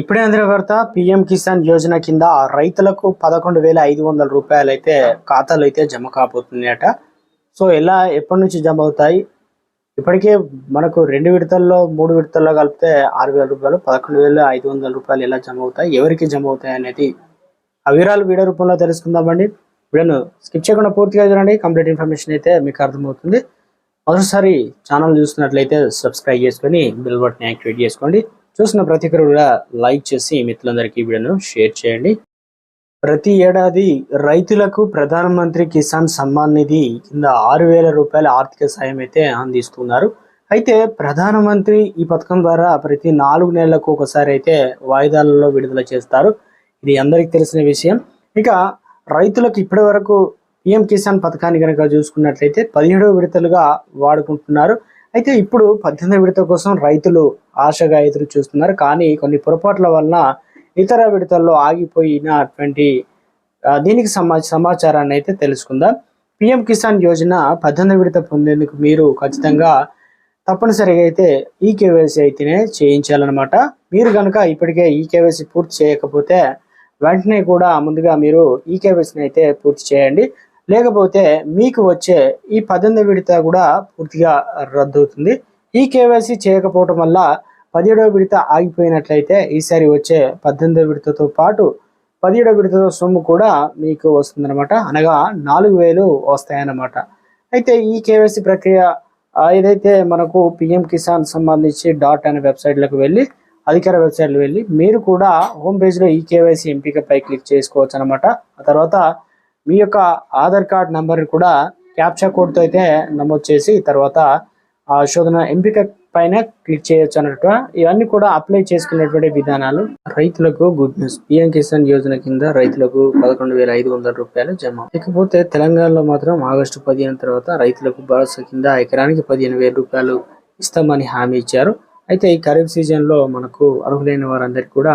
ఇప్పుడే అందిన వార్త పిఎం కిసాన్ యోజన కింద రైతులకు పదకొండు వేల ఐదు వందల రూపాయలు అయితే ఖాతాలు అయితే జమ కాబోతున్నాయట. సో ఎలా ఎప్పటి నుంచి జమ అవుతాయి? ఇప్పటికే మనకు రెండు విడతల్లో మూడు విడతల్లో కలిపితే ఆరు వేల రూపాయలు పదకొండు వేల ఐదు వందల రూపాయలు ఎలా జమ అవుతాయి? ఎవరికి జమ అవుతాయి అనేది ఆ వివరాలు వీడియో రూపంలో తెలుసుకుందామండి. వీడియోను స్కిప్ చేయకుండా పూర్తిగా చూడండి. కంప్లీట్ ఇన్ఫర్మేషన్ అయితే మీకు అర్థమవుతుంది. మొదటిసారి ఛానల్ చూస్తున్నట్లయితే సబ్స్క్రైబ్ చేసుకొని బిల్ బటన్ యాక్టివేట్ చేసుకోండి. చూసిన ప్రతి ఒక్కరు కూడా లైక్ చేసి మిత్రులందరికీ వీడియోను షేర్ చేయండి. ప్రతి ఏడాది రైతులకు ప్రధానమంత్రి కిసాన్ సమ్మాన్ నిధి కింద ఆరు వేల రూపాయల ఆర్థిక సాయం అయితే అందిస్తున్నారు. అయితే ప్రధానమంత్రి ఈ పథకం ద్వారా ప్రతి నాలుగు నెలలకు ఒకసారి అయితే వాయిదాలలో విడుదల చేస్తారు. ఇది అందరికీ తెలిసిన విషయం. ఇక రైతులకు ఇప్పటి వరకు పిఎం కిసాన్ పథకాన్ని కనుక చూసుకున్నట్లయితే పదిహేడవ విడతలుగా వాడుకుంటున్నారు. అయితే ఇప్పుడు పద్దెనిమిది విడత కోసం రైతులు ఆశగా ఎదురు చూస్తున్నారు. కానీ కొన్ని పొరపాట్ల వలన ఇతర విడతల్లో ఆగిపోయినటువంటి దీనికి సమా సమాచారాన్ని అయితే తెలుసుకుందాం. పిఎం కిసాన్ యోజన పద్దెనిమిది విడత పొందేందుకు మీరు ఖచ్చితంగా తప్పనిసరిగా అయితే ఈ కేవైసీ అయితేనే చేయించాలన్నమాట. మీరు కనుక ఇప్పటికే ఈ కేవైసీ పూర్తి చేయకపోతే వెంటనే కూడా ముందుగా మీరు ఈ కేవైసీని అయితే పూర్తి చేయండి. లేకపోతే మీకు వచ్చే ఈ పద్దెనిమిది విడత కూడా పూర్తిగా రద్దవుతుంది. ఈ కేవైసీ చేయకపోవటం వల్ల పదిహేడవ విడత ఆగిపోయినట్లయితే ఈసారి వచ్చే పద్దెనిమిదవ విడతతో పాటు పదిహేడవ విడతతో సొమ్ము కూడా మీకు వస్తుందన్నమాట. అనగా నాలుగు వేలు వస్తాయన్నమాట. అయితే ఈ కేవైసీ ప్రక్రియ ఏదైతే మనకు పిఎం కిసాన్ సంబంధించి డాట్ అనే వెబ్సైట్లకు వెళ్ళి అధికార వెబ్సైట్లు వెళ్ళి మీరు కూడా హోమ్ పేజ్లో ఈ కేవైసీ ఎంపికపై క్లిక్ చేసుకోవచ్చు అనమాట ఆ తర్వాత మీ యొక్క ఆధార్ కార్డ్ నెంబర్ కూడా క్యాప్చా కోడ్తో అయితే నమోదు చేసి తర్వాత ఆ శోధన ఎంపిక పైన క్లిక్ చేయొచ్చు అన్నట్టు ఇవన్నీ కూడా అప్లై చేసుకునేటువంటి విధానాలు. రైతులకు good news. PM Kisan Yojana కింద రైతులకు పదకొండు వేల ఐదు వందల రూపాయలు జమ. ఇకపోతే తెలంగాణలో మాత్రం ఆగస్టు పదిహేను తర్వాత రైతులకు భరోసా కింద ఎకరానికి పదిహేను వేల రూపాయలు ఇస్తామని హామీ ఇచ్చారు. అయితే ఈ ఖరీఫ్ సీజన్లో మనకు అర్హులైన వారందరికీ కూడా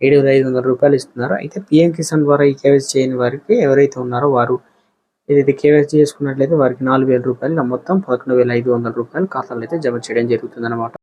ఏడు వేల ఐదు వందల రూపాయలు ఇస్తున్నారు. అయితే పిఎం కిసాన్ ద్వారా ఈ కేవైసీ చేయని వారికి ఎవరైతే ఉన్నారో వారు ఏదైతే కేవైసీ చేసుకున్నట్లయితే వారికి నాలుగు వేల రూపాయలు మొత్తం పదకొండు వేల ఐదు వందల రూపాయలు ఖాతాలో అయితే జమ చేయడం జరుగుతుంది అనమాట